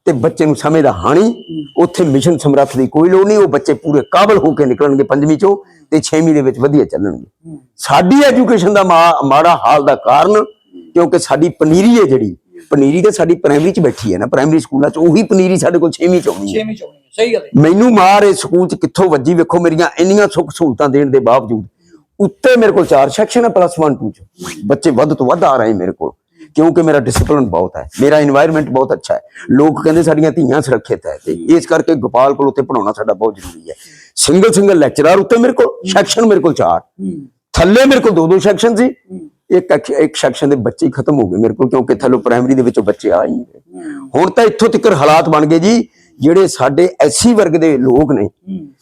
ਤੇ ਬੱਚੇ ਨੂੰ ਸਮੇਂ ਦਾ ਹਾਣੀ। ਉੱਥੇ ਮਿਸ਼ਨ ਸਮਰੱਥ ਦੀ ਕੋਈ ਲੋੜ ਨਹੀਂ ਉਹ ਬੱਚੇ ਪੂਰੇ ਕਾਬਲ ਹੋ ਕੇ ਨਿਕਲਣਗੇ ਪੰਜਵੀਂ ਚੋਂ ਤੇ 6ਵੀਂ ਦੇ ਵਿੱਚ ਵਧੀਆ ਚੱਲਣਗੇ। ਸਾਡੀ ਐਜੂਕੇਸ਼ਨ ਦਾ ਮਾ- ਮਾੜਾ ਹਾਲ ਦਾ ਕਾਰਨ ਕਿਉਂਕਿ ਸਾਡੀ ਪਨੀਰੀ ਹੈ ਜਿਹੜੀ ਪਨੀਰੀ ਤੇ ਸਾਡੀ ਪ੍ਰਾਇਮਰੀ ਚ ਬੈਠੀ ਹੈ ਨਾ ਪ੍ਰਾਇਮਰੀ ਸਕੂਲਾਂ ਚ ਉਹੀ ਪਨੀਰੀ ਸਾਡੇ ਕੋਲ 6ਵੀਂ ਚ ਆਉਣੀ ਹੈ। 6ਵੀਂ ਚ ਆਉਣੀ ਹੈ ਸਹੀ ਗੱਲ ਹੈ। ਮੈਨੂੰ ਮਾਰ ਇਸ ਸਕੂਲ ਚ ਕਿੱਥੋਂ ਵੱਜੀ ਵੇਖੋ ਮੇਰੀਆਂ ਇੰਨੀਆਂ ਸੁੱਖ ਸਹੂਲਤਾਂ ਦੇਣ ਦੇ ਬਾਵਜੂਦ। ਉੱਤੇ ਮੇਰੇ ਕੋਲ ਚਾਰ ਸੈਕਸ਼ਨ ਹੈ ਪਲੱਸ 1 2 ਚ। ਬੱਚੇ ਵੱਧ ਤੋਂ ਵੱਧ ਆ ਰਹੇ ਮੇਰੇ ਕੋਲ ਕਿਉਂਕਿ ਮੇਰਾ ਡਿਸਪਲਨ ਬਹੁਤ ਹੈ ਮੇਰਾ এনवायरमेंट ਬਹੁਤ ਅੱਛਾ ਹੈ। ਲੋਕ ਕਹਿੰਦੇ ਸਾਡੀਆਂ ਧੀਆਂ ਸੁਰੱਖਿਅਤ ਹੈ ਤੇ ਇਸ ਕਰਕੇ ਗੋਪਾਲ ਕੋਲ ਉੱਤੇ ਪੜਾਉਣਾ ਸਾਡਾ ਬਹੁਤ ਜ਼ਰੂਰੀ ਹੈ। ਸਿੰਗਲ ਸਿੰਗਲ ਲੈਕਚਰਰ ਉੱਤੇ ਮੇਰੇ ਕੋਲ ਸੈਕਸ਼ਨ ਮੇਰੇ ਕੋਲ ਚਾਰ। ਥੱਲੇ ਮੇਰੇ ਕੋਲ ਦੋ ਦੋ ਸੈਕਸ਼ਨ ਸੀ ਇੱਕ ਇੱਕ- ਸੈਕਸ਼ਨ ਦੇ ਬੱਚੇ ਹੀ ਖਤਮ ਹੋ ਗਏ ਮੇਰੇ ਕੋਲ, ਕਿਉਂਕਿ ਥੱਲੋਂ ਪ੍ਰਾਇਮਰੀ ਦੇ ਵਿੱਚੋਂ ਬੱਚੇ ਆ ਹੀ ਹੁਣ ਤਾਂ ਇੱਥੋਂ ਤੱਕ ਹਾਲਾਤ ਬਣ ਗਏ ਜੀ, ਜਿਹੜੇ ਸਾਡੇ ਐਸੀ ਵਰਗ ਦੇ ਲੋਕ ਨੇ,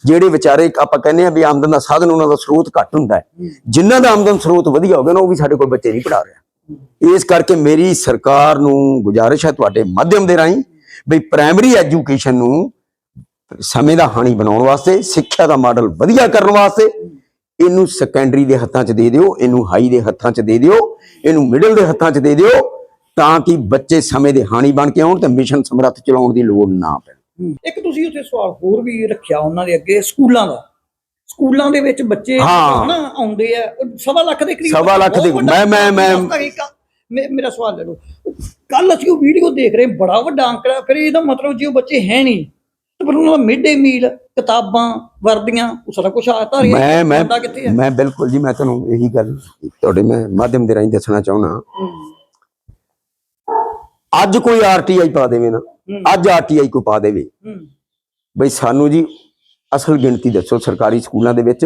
ਜਿਹੜੇ ਵਿਚਾਰੇ ਆਪਾਂ ਕਹਿੰਦੇ ਆ ਵੀ ਆਮਦਨ ਦਾ ਸਾਧਨ ਉਹਨਾਂ ਦਾ ਸਰੋਤ ਘੱਟ ਹੁੰਦਾ ਹੈ। ਜਿਨ੍ਹਾਂ ਦਾ ਆਮਦਨ ਸਰੋਤ ਵਧੀਆ ਹੋ ਗਿਆ ਨਾ ਉਹ ਵੀ ਸਾਡੇ ਕੋਲ ਬੱਚੇ ਨਹੀਂ ਪੜਾ ਰਿਹਾ। ਇਸ ਕਰਕੇ ਮੇਰੀ ਸਰਕਾਰ ਨੂੰ ਗੁਜ਼ਾਰਿਸ਼ ਹੈ ਤੁਹਾਡੇ ਮਾਧਿਅਮ ਦੇ ਰਾਹੀਂ ਵੀ ਪ੍ਰਾਇਮਰੀ ਐਜੂਕੇਸ਼ਨ ਨੂੰ ਸਮੇਂ ਦਾ ਹਾਣੀ ਬਣਾਉਣ ਵਾਸਤੇ, ਸਿੱਖਿਆ ਦਾ ਮਾਡਲ ਵਧੀਆ ਕਰਨ ਵਾਸਤੇ ਇਹਨੂੰ ਸੈਕੰਡਰੀ ਦੇ ਹੱਥਾਂ 'ਚ ਦੇ ਦਿਓ ਇਹਨੂੰ ਹਾਈ ਦੇ ਹੱਥਾਂ 'ਚ ਦੇ ਦਿਓ ਇਹਨੂੰ ਮਿਡਲ ਦੇ ਹੱਥਾਂ 'ਚ ਦੇ ਦਿਓ ਤਾਂ ਕਿ ਬੱਚੇ ਸਮੇਂ ਦੇ ਹਾਣੀ ਬਣ ਕੇ ਆਉਣ ਤੇ ਮਿਸ਼ਨ ਸਮਰੱਥ ਚਲਾਉਣ ਦੀ ਲੋੜ ਨਾ ਪਵੇ ਇੱਕ ਤੁਸੀਂ ਉੱਥੇ ਸਵਾਲ ਹੋਰ ਵੀ ਰੱਖਿਆ ਉਹਨਾਂ ਦੇ ਅੱਗੇ ਸਕੂਲਾਂ ਦਾ ਸਕੂਲਾਂ ਦੇ ਵਿੱਚ ਬੱਚੇ ਹਾਂ। ਹਨਾ ਆਉਂਦੇ ਆ ਸਵਾ ਲੱਖ ਦੇ ਕਰੀਬ ਸਵਾ ਲੱਖ ਦੇ- ਮੈਂ- ਮੈਂ-। ਮੇ- ਮੇਰਾ ਸਵਾਲ ਲੈ ਲਓ ਕੱਲ ਅਸੀਂ ਉਹ ਵੀਡੀਓ ਦੇਖ ਰਹੇ ਬੜਾ ਵੱਡਾ ਅੰਕੜਾ ਫਿਰ ਇਹਦਾ ਮਤਲਬ ਜੇ ਉਹ ਬੱਚੇ ਹੈ ਨਹੀਂ ਫਿਰ ਉਹਨਾਂ ਦਾ ਮਿਡ ਡੇ ਮੀਲ ਕਿਤਾਬਾਂ ਵਰਦੀਆਂ ਉਹ ਸਾਰਾ ਕੁਝ ਆ ਰਿਹਾ ਮੈਂ ਮੈਂ ਬੰਦਾ ਕਿੱਥੇ ਹੈ ਮੈਂ ਬਿਲਕੁਲ ਜੀ ਮੈਂ ਤੁਹਾਨੂੰ ਇਹੀ ਗੱਲ ਤੁਹਾਡੇ ਮੈਂ ਮਾਧਿਅਮ ਦੇ ਰਾਹੀਂ ਦੱਸਣਾ ਚਾਹੁੰਦਾ। ਅੱਜ ਕੋਈ ਆਰਟੀਆਈ ਪਾ ਦੇਵੇ ਨਾ ਅੱਜ ਆਰਟੀਆਈ ਕੋ ਪਾ ਦੇਵੇ ਬਈ ਸਾਨੂੰ ਜੀ ਅਸਲ ਗਿਣਤੀ ਦੱਸੋ ਸਰਕਾਰੀ ਸਕੂਲਾਂ ਦੇ ਵਿੱਚ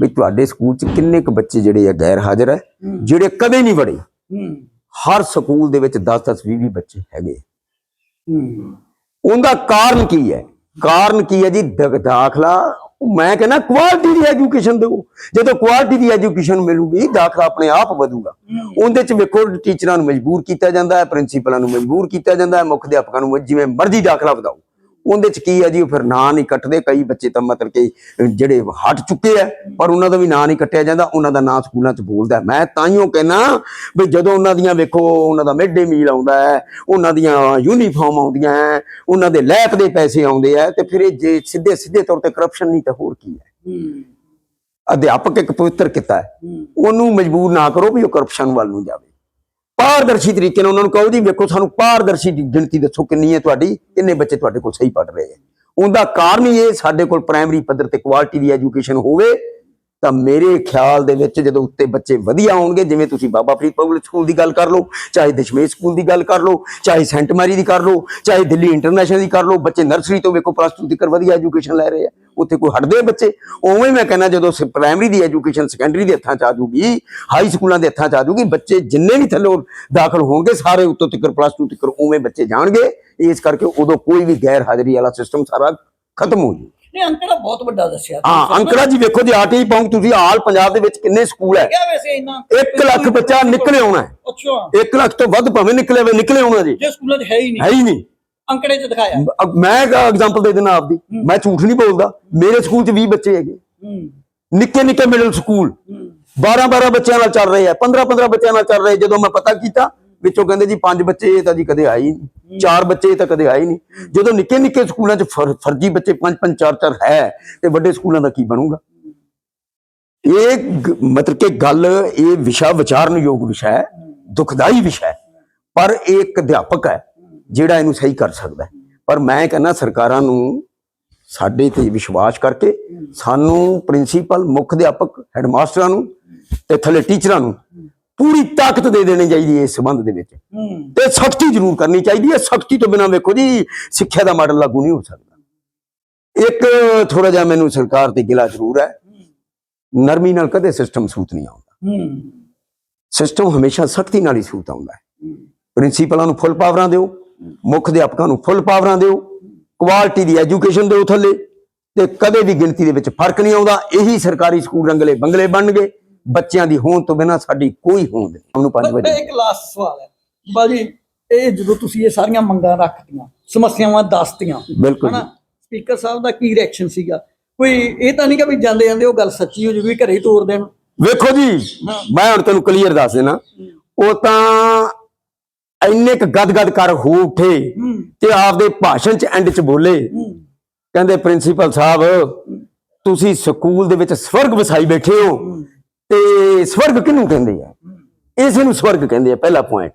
ਬਈ ਤੁਹਾਡੇ ਸਕੂਲ 'ਚ ਕਿੰਨੇ ਕੁ ਬੱਚੇ ਜਿਹੜੇ ਆ ਗੈਰ ਹਾਜ਼ਰ ਹੈ। ਜਿਹੜੇ ਕਦੇ ਨਹੀਂ ਵੜੇ? ਹਰ ਸਕੂਲ ਦੇ ਵਿੱਚ 10 10 20 20 ਬੱਚੇ ਹੈਗੇ। ਉਹਦਾ ਕਾਰਨ ਕੀ ਹੈ? ਕਾਰਨ ਕੀ ਹੈ ਜੀ? ਦ- ਦਾਖਲਾ। ਮੈਂ ਕਹਿੰਦਾ ਕੁਆਲਿਟੀ ਦੀ ਐਜੂਕੇਸ਼ਨ ਦਿਓ। ਜਦੋਂ ਕੁਆਲਿਟੀ ਦੀ ਐਜੂਕੇਸ਼ਨ ਮਿਲੂਗੀ, ਦਾਖਲਾ ਆਪਣੇ ਆਪ ਵਧੂਗਾ। ਉਹਦੇ ਚ ਵੇਖੋ ਟੀਚਰਾਂ ਨੂੰ ਮਜਬੂਰ ਕੀਤਾ ਜਾਂਦਾ ਹੈ ਪ੍ਰਿੰਸੀਪਲਾਂ ਨੂੰ ਮਜਬੂਰ ਕੀਤਾ ਜਾਂਦਾ ਹੈ, ਮੁੱਖ ਅਧਿਆਪਕਾਂ ਨੂੰ ਜਿਵੇਂ ਮਰਜ਼ੀ ਦਾਖਲਾ ਵਧਾਓ। ਉਹਦੇ ਚ ਕੀ ਹੈ ਜੀ ਉਹ ਫਿਰ ਨਾਂ ਨਹੀਂ ਕੱਟਦੇ। ਕਈ ਬੱਚੇ ਤਾਂ ਮਤਲਬ ਕਿ ਜਿਹੜੇ ਹਟ ਚੁੱਕੇ ਆ ਪਰ ਉਹਨਾਂ ਦਾ ਵੀ ਨਾਂ ਨਹੀਂ ਕੱਟਿਆ ਜਾਂਦਾ ਉਹਨਾਂ ਦਾ ਨਾਂ ਸਕੂਲਾਂ ਚ ਬੋਲਦਾ। ਮੈਂ ਤਾਈਓ ਕਹਿਣਾ ਵੀ ਜਦੋਂ ਉਹਨਾਂ ਦੀਆਂ ਵੇਖੋ ਉਹਨਾਂ ਦਾ ਮਿਡ ਡੇ ਮੀਲ ਆਉਂਦਾ ਹੈ ਉਹਨਾਂ ਦੀਆਂ ਯੂਨੀਫਾਰਮ ਆਉਂਦੀਆਂ ਹੈ ਉਹਨਾਂ ਦੇ ਲੈਪ ਦੇ ਪੈਸੇ ਆਉਂਦੇ ਆ ਤੇ ਫਿਰ ਇਹ ਜੇ ਸਿੱਧੇ ਸਿੱਧੇ ਤੌਰ ਤੇ ਕਰਪਸ਼ਨ ਨਹੀਂ ਤਾਂ ਹੋਰ ਕੀ ਹੈ? ਅਧਿਆਪਕ ਇੱਕ ਪਵਿੱਤਰ ਕਿੱਤਾ ਹੂੰ। ਉਹਨੂੰ ਮਜਬੂਰ ਨਾ ਕਰੋ ਵੀ ਉਹ ਕਰਪਸ਼ਨ ਵੱਲ ਨੂੰ ਜਾਵੇ। ਪਾਰਦਰਸ਼ੀ ਤਰੀਕੇ ਨਾਲ ਉਹਨਾਂ ਨੂੰ ਕਹੋ ਜੀ, ਵੇਖੋ ਸਾਨੂੰ ਪਾਰਦਰਸ਼ੀ ਗਿਣਤੀ ਦੱਸੋ ਕਿੰਨੀ ਹੈ ਤੁਹਾਡੀ, ਕਿੰਨੇ ਬੱਚੇ ਤੁਹਾਡੇ ਕੋਲ ਸਹੀ ਪੜ ਰਹੇ ਹੈ। ਉਹਦਾ ਕਾਰਨ ਹੀ ਇਹ, ਸਾਡੇ ਕੋਲ ਪ੍ਰਾਇਮਰੀ ਪੱਧਰ ਤੇ ਕੁਆਲਿਟੀ ਦੀ ਐਜੂਕੇਸ਼ਨ ਹੋਵੇ, ਤਾਂ ਮੇਰੇ ਖਿਆਲ ਦੇ ਵਿੱਚ ਜਦੋਂ ਉੱਤੇ ਬੱਚੇ ਵਧੀਆ ਆਉਣਗੇ ਜਿਵੇਂ ਤੁਸੀਂ ਬਾਬਾ ਫਰੀਦ ਪਬਲਿਕ ਸਕੂਲ ਦੀ ਗੱਲ ਕਰ ਲਓ, ਚਾਹੇ ਦਸ਼ਮੇਸ਼ ਸਕੂਲ ਦੀ ਗੱਲ ਕਰ ਲਓ, ਚਾਹੇ ਸੈਂਟ ਮੈਰੀ ਦੀ ਕਰ ਲਓ, ਚਾਹੇ ਦਿੱਲੀ ਇੰਟਰਨੈਸ਼ਨਲ ਦੀ ਕਰ ਲਓ, ਬੱਚੇ ਨਰਸਰੀ ਤੋਂ ਵੇਖੋ ਪਲੱਸ 2 ਤੱਕ ਵਧੀਆ ਐਜੂਕੇਸ਼ਨ ਲੈ ਰਹੇ ਆ ਉੱਥੇ ਕੋਈ ਹਟਦੇ ਬੱਚੇ? ਉਵੇਂ ਮੈਂ ਕਹਿੰਦਾ ਜਦੋਂ ਪ੍ਰਾਇਮਰੀ ਦੀ ਐਜੂਕੇਸ਼ਨ ਸੈਕੰਡਰੀ ਦੇ ਹੱਥਾਂ 'ਚ ਆ ਜੂਗੀ ਹਾਈ ਸਕੂਲਾਂ ਦੇ ਹੱਥਾਂ 'ਚ ਆ ਜੂਗੀ ਬੱਚੇ ਜਿੰਨੇ ਵੀ ਥੱਲੇ ਦਾਖਲ ਹੋਣਗੇ ਸਾਰੇ ਉੱਤੋਂ ਤੱਕ ਪਲੱਸ 2 ਤੱਕ ਉਵੇਂ ਬੱਚੇ ਜਾਣਗੇ। ਇਸ ਕਰਕੇ ਉਦੋਂ ਕੋਈ ਵੀ ਗੈਰ ਹਾਜ਼ਰੀ ਵਾਲਾ ਸਿਸਟਮ ਸਾਰਾ ਖਤਮ ਹੋ ਜੂ। ਨੇ ਅੰਕੜਾ ਬਹੁਤ ਵੱਡਾ ਦੱਸਿਆ ਹਾਂ ਅੰਕੜਾ ਜੀ ਵੇਖੋ ਜੀ ਆਰਟੀ ਪਾਉਂਗ ਤੁਸੀਂ ਆਲ ਪੰਜਾਬ ਦੇ ਵਿੱਚ ਕਿੰਨੇ ਸਕੂਲ ਹੈ? ਕਿਹਾ ਵੈਸੇ ਇੰਨਾ? 1 ਲੱਖ ਬੱਚਾ ਨਿਕਲੇ ਆਉਣਾ ਹੈ। ਅੱਛਾ। 1 ਲੱਖ ਤੋਂ ਵੱਧ ਭਾਵੇਂ ਨਿਕਲੇ ਨਿਕਲੇ ਆਉਣਾ ਜੀ। ਜੇ ਸਕੂਲਾਂ 'ਚ ਹੈ ਹੀ ਨਹੀਂ। ਹੈ ਹੀ ਨਹੀਂ। ਅੰਕੜੇ 'ਚ ਦਿਖਾਇਆ। ਅ- ਮੈਂ ਐਗਜ਼ਾਮਪਲ ਦੇ ਦੇਣਾ ਆਪਦੀ। ਮੈਂ ਝੂਠ ਨਹੀਂ ਬੋਲਦਾ। ਮੇਰੇ ਸਕੂਲ 'ਚ 20 ਬੱਚੇ ਹੈਗੇ। ਹੂੰ। ਨਿੱਕੇ ਨਿੱਕੇ ਮਿਡਲ ਸਕੂਲ ਹੂੰ। 12 12 ਬੱਚਿਆਂ ਨਾਲ ਚੱਲ ਰਹੇ ਆ। 15 15 ਬੱਚਿਆਂ ਨਾਲ ਚੱਲ ਰਹੇ। ਜਦੋਂ ਮੈਂ ਪਤਾ ਕੀਤਾ ਵਿੱਚੋਂ ਕਹਿੰਦੇ ਜੀ ਪੰਜ ਬੱਚੇ ਇਹ ਤਾਂ ਜੀ ਕਦੇ ਆਏ ਹੀ ਨਹੀਂ। ਚਾਰ ਬੱਚੇ ਇਹ ਤਾਂ ਕਦੇ ਆਏ ਹੀ ਨਹੀਂ। ਜਦੋਂ ਨਿੱਕੇ ਨਿੱਕੇ ਸਕੂਲਾਂ 'ਚ ਫਰ- ਫਰਜ਼ੀ ਬੱਚੇ ਪੰਜ ਪੰਜ ਚਾਰ ਚਾਰ ਹੈ ਤੇ ਵੱਡੇ ਸਕੂਲਾਂ ਦਾ ਕੀ ਬਣੂਗਾ? ਇਹ ਗ- ਮਤਲਬ ਕਿ ਗੱਲ ਇਹ ਵਿਸ਼ਾ ਵਿਚਾਰਨ ਯੋਗ ਵਿਸ਼ਾ ਹੈ। ਦੁਖਦਾਈ ਵਿਸ਼ਾ ਹੈ। ਪਰ ਇਹ ਇੱਕ ਅਧਿਆਪਕ ਹੈ। ਜਿਹੜਾ ਇਹਨੂੰ ਸਹੀ ਕਰ ਸਕਦਾ ਪਰ ਮੈਂ ਕਹਿੰਦਾ ਸਰਕਾਰਾਂ ਨੂੰ ਸਾਡੇ ਤੇ ਵਿਸ਼ਵਾਸ ਕਰਕੇ ਸਾਨੂੰ ਪ੍ਰਿੰਸੀਪਲ ਮੁੱਖ ਅਧਿਆਪਕ ਹੈਡਮਾਸਟਰਾਂ ਨੂੰ ਤੇ ਥੱਲੇ ਟੀਚਰਾਂ ਨੂੰ ਪੂਰੀ ਤਾਕਤ ਦੇ ਦੇਣੀ ਚਾਹੀਦੀ ਹੈ ਇਸ ਸੰਬੰਧ ਦੇ ਵਿੱਚ। ਤੇ ਸਖਤੀ ਜ਼ਰੂਰ ਕਰਨੀ ਚਾਹੀਦੀ ਹੈ। ਸਖਤੀ ਤੋਂ ਬਿਨਾਂ ਵੇਖੋ ਜੀ ਸਿੱਖਿਆ ਦਾ ਮਾਡਲ ਲਾਗੂ ਨਹੀਂ ਹੋ ਸਕਦਾ। ਇੱਕ ਥੋੜਾ ਜਿਹਾ ਮੈਨੂੰ ਸਰਕਾਰ ਤੇ ਗਿਲਾ ਜ਼ਰੂਰ ਹੈ। ਨਰਮੀ ਨਾਲ ਕਦੇ ਸਿਸਟਮ ਸੂਤ ਨਹੀਂ ਆਉਂਦਾ। ਸਿਸਟਮ ਹਮੇਸ਼ਾ ਸਖਤੀ ਨਾਲ ਹੀ ਸੂਤ ਆਉਂਦਾ ਹੈ। ਪ੍ਰਿੰਸੀਪਲਾਂ ਨੂੰ ਫੁੱਲ ਪਾਵਰਾਂ ਦਿਓ। ਮੁੱਖ ਅਧਿਆਪਕਾਂ ਨੂੰ ਫੁੱਲ ਪਾਵਰਾਂ ਦਿਓ ਕੁਆਲਿਟੀ ਦੀ ਐਜੂਕੇਸ਼ਨ ਦਿਓ ਥੱਲੇ ਤੇ ਕਦੇ ਵੀ ਗਿਣਤੀ ਦੇ ਵਿੱਚ ਫ਼ਰਕ ਨਹੀਂ ਆਉਂਦਾ ਇਹੀ ਸਰਕਾਰੀ ਸਕੂਲ ਰੰਗਲੇ ਬੰਗਲੇ ਬਣਨਗੇ ਬੱਚਿਆਂ ਦੀ ਹੋਂਦ ਤੋਂ ਬਿਨਾਂ ਸਾਡੀ ਕੋਈ ਹੋਂਦ ਨਹੀਂ। ਉਹਨੂੰ 5 ਪਰ ਵਜੇ। ਇੱਕ ਲਾਸਟ ਸਵਾਲ ਹੈ। ਬਾਜੀ ਇਹ ਜਦੋਂ ਤੁਸੀਂ ਇਹ ਸਾਰੀਆਂ ਮੰਗਾਂ ਰੱਖਤੀਆਂ ਸਮੱਸਿਆਵਾਂ ਦੱਸਤੀਆਂ ਬਿਲਕੁਲ ਹਨਾ? ਸਪੀਕਰ ਸਾਹਿਬ ਦਾ ਕੀ ਰਿਐਕਸ਼ਨ ਸੀਗਾ? ਕੋਈ ਇਹ ਤਾਂ ਨਹੀਂ ਕਿ ਵੀ ਜਾਂਦੇ ਜਾਂਦੇ ਉਹ ਗੱਲ ਸੱਚੀ ਹੋ ਜੂਗੀ ਘਰੇ ਤੋੜ ਦੇਣ। ਵੇਖੋ ਜੀ ਮੈਂ ਹੁਣ ਤੈਨੂੰ ਕਲੀਅਰ ਦੱਸ ਦੇਣਾ ਉਹ ਤਾਂ ਇੰਨੇ ਕ ਗਦਗਦ ਕਰ ਹੋ ਉੱਠੇ ਤੇ ਆਪਦੇ ਭਾਸ਼ਣ ਚ ਐਂਡ ਚ ਬੋਲੇ। ਕਹਿੰਦੇ ਪ੍ਰਿੰਸੀਪਲ ਸਾਹਿਬ ਤੁਸੀਂ ਸਕੂਲ ਦੇ ਵਿੱਚ ਸਵਰਗ ਵਸਾਈ ਬੈਠੇ ਹੋ ਤੇ ਸਵਰਗ ਕਿਹਨੂੰ ਕਹਿੰਦੇ ਆ? ਇਸ ਨੂੰ ਸਵਰਗ ਕਹਿੰਦੇ ਆ ਪਹਿਲਾ ਪੁਆਇੰਟ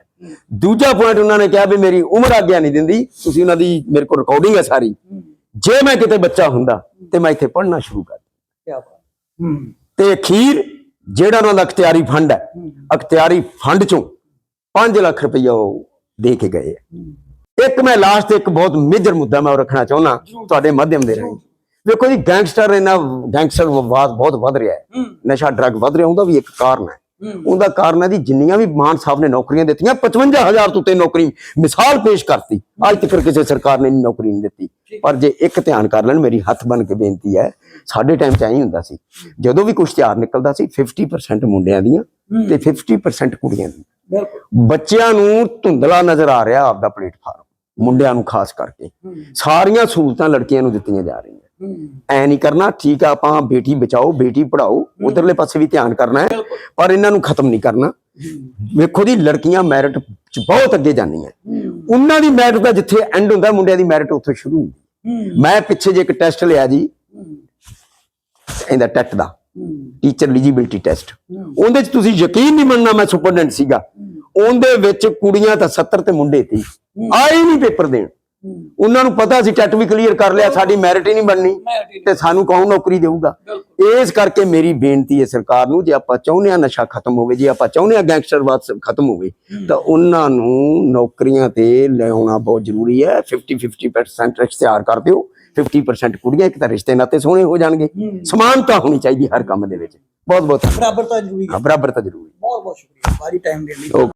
ਦੂਜਾ ਪੁਆਇੰਟ ਉਹਨਾਂ ਨੇ ਕਿਹਾ ਵੀ ਮੇਰੀ ਉਮਰ ਆਗਿਆ ਨਹੀਂ ਦਿੰਦੀ ਤੁਸੀਂ ਉਹਨਾਂ ਦੀ ਮੇਰੇ ਕੋਲ ਰਿਕਾਰਡਿੰਗ ਹੈ ਸਾਰੀ। ਜੇ ਮੈਂ ਕਿਤੇ ਬੱਚਾ ਹੁੰਦਾ ਤੇ ਮੈਂ ਇੱਥੇ ਪੜ੍ਹਨਾ ਸ਼ੁਰੂ ਕਰ ਕੀ ਬਾਤ। ਹੂੰ। ਤੇ ਅਖੀਰ ਜਿਹੜਾ ਉਹਨਾਂ ਦਾ ਅਖਤਿਆਰੀ ਫੰਡ ਹੈ ਅਖਤਿਆਰੀ ਫੰਡ ਚੋਂ 5 ਲੱਖ ਰੁਪਈਆ ਉਹ ਦੇ ਕੇ ਗਏ। ਇੱਕ ਮੈਂ ਲਾਸਟ ਇੱਕ ਬਹੁਤ ਮੇਜਰ ਮੁੱਦਾ ਮੈਂ ਉਹ ਰੱਖਣਾ ਚਾਹੁੰਦਾ ਤੁਹਾਡੇ ਮਾਧਿਅਮ ਦੇ ਰਾਹੀਂ। ਵੇਖੋ ਜੀ ਗੈਂਗਸਟਰ ਇਹਨਾਂ ਗੈਂਗਸਟਰ ਵਿਵਾਦ ਬਹੁਤ ਵੱਧ ਰਿਹਾ ਹੈ। ਨਸ਼ਾ ਡਰੱਗ ਵੱਧ ਰਿਹਾ ਉਹਦਾ ਵੀ ਇੱਕ ਕਾਰਨ ਹੈ। ਉਹਦਾ ਕਾਰਨ ਹੈ ਜੀ ਜਿੰਨੀਆਂ ਵੀ ਮਾਨ ਸਾਹਿਬ ਨੇ ਨੌਕਰੀਆਂ ਦਿੱਤੀਆਂ 55000 ਤੋਂ ਤੇ ਨੌਕਰੀ ਮਿਸਾਲ ਪੇਸ਼ ਕਰਤੀ। ਅੱਜ ਤੱਕ ਕਿਸੇ ਸਰਕਾਰ ਨੇ ਨੌਕਰੀ ਨਹੀਂ ਦਿੱਤੀ। ਪਰ ਜੇ ਇੱਕ ਧਿਆਨ ਕਰ ਲੈਣ ਮੇਰੀ ਹੱਥ ਬਨ ਕੇ ਬੇਨਤੀ ਹੈ ਸਾਡੇ ਟਾਈਮ 'ਚ ਐਂ ਹੀ ਹੁੰਦਾ ਸੀ ਜਦੋਂ ਵੀ ਕੁਝ ਤਿਆਰ ਨਿਕਲਦਾ ਸੀ 50% ਮੁੰਡਿਆਂ ਦੀਆਂ ਤੇ 50% ਕੁੜੀਆਂ ਦੀਆਂ। ਬੱਚਿਆਂ ਨੂੰ ਧੁੰਦਲਾ ਨਜ਼ਰ ਆ ਰਿਹਾ ਆਪਦਾ ਪਲੇਟਫਾਰਮ ਮੁੰਡਿਆਂ ਨੂੰ ਖਾਸ ਕਰਕੇ। ਸਾਰੀਆਂ ਸਹੂਲਤਾਂ ਲੜਕੀਆਂ ਨੂੰ ਦਿੱਤੀਆਂ ਜਾ ਰਹੀਆਂ। ਐ ਨਹੀਂ ਕਰਨਾ ਠੀਕ ਆ ਆਪਾਂ ਬੇਟੀ ਬਚਾਓ ਬੇਟੀ ਪੜਾਓ ਉਧਰਲੇ ਪਾਸੇ ਵੀ ਧਿਆਨ ਕਰਨਾ ਹੈ ਪਰ ਇਹਨਾਂ ਨੂੰ ਖਤਮ ਨਹੀਂ ਕਰਨਾ। ਵੇਖੋ ਜੀ ਲੜਕੀਆਂ ਮੈਰਿਟ ਚ ਬਹੁਤ ਅੱਗੇ ਜਾਂਦੀਆਂ। ਉਹਨਾਂ ਦੀ ਮੈਰਿਟ ਦਾ ਜਿੱਥੇ ਐਂਡ ਹੁੰਦਾ ਮੁੰਡਿਆਂ ਦੀ ਮੈਰਿਟ ਉੱਥੇ ਸ਼ੁਰੂ ਹੁੰਦੀ। ਮੈਂ ਪਿੱਛੇ ਜੇ ਇੱਕ ਟੈਸਟ ਲਿਆ ਜੀ। ਇਹਦਾ ਟੈਟ ਦਾ। Teacher eligibility test. ਉਹਦੇ ਚ ਤੁਸੀਂ ਯਕੀਨ ਨਹੀਂ ਮੰਨਣਾ ਮੈਂ ਸੁਪਰਡੈਂਟ ਸੀਗਾ। ਉਹਦੇ ਵਿੱਚ ਕੁੜੀਆਂ ਤਾਂ 70 ਤੇ ਮੁੰਡੇ ਸੀ। ਆਏ ਨਹੀਂ ਪੇਪਰ ਦੇਣ। ਉਹਨਾਂ ਨੂੰ ਪਤਾ ਸੀ ਟੈਟ ਵੀ ਕਲੀਅਰ ਕਰ ਲਿਆ ਸਾਡੀ ਮੈਰਿਟ ਹੀ ਨਹੀਂ ਬਣਨੀ। ਤੇ ਸਾਨੂੰ ਕੌਣ ਨੌਕਰੀ ਦੇਊਗਾ? ਇਸ ਕਰਕੇ ਮੇਰੀ ਬੇਨਤੀ ਹੈ ਸਰਕਾਰ ਨੂੰ ਜੇ ਆਪਾਂ ਚਾਹੁੰਦੇ ਆ ਨਸ਼ਾ ਖਤਮ ਹੋਵੇ ਜੇ ਆਪਾਂ ਚਾਹੁੰਦੇ ਆ ਗੈਂਗਸਟਰਵਾਦ ਖਤਮ ਹੋਵੇ ਤਾਂ ਉਹਨਾਂ ਨੂੰ ਨੌਕਰੀਆਂ ਤੇ ਲਿਆਉਣਾ ਬਹੁਤ ਜ਼ਰੂਰੀ ਹੈ। 50 50% ਇਸ਼ਤਿਹਾਰ ਕਰ ਦਿਓ। 50% ਕੁੜੀਆਂ ਇੱਕ ਤਾਂ ਰਿਸ਼ਤੇ ਨਾਤੇ ਸੋਹਣੇ ਹੋ ਜਾਣਗੇ। ਸਮਾਨਤਾ ਹੋਣੀ ਚਾਹੀਦੀ ਹਰ ਕੰਮ ਦੇ ਵਿੱਚ। ਬਹੁਤ ਬਹੁਤ। ਬਰਾਬਰਤਾ ਜ਼ਰੂਰੀ ਹੈ। ਹਾਂ, ਬਰਾਬਰ ਤਾਂ ਜ਼ਰੂਰੀ ਬਹੁਤ ਬਹੁਤ ਸ਼ੁਕਰੀਆ। ਬਾਰੀ ਟਾਈਮ ਦੇਣ ਲਈ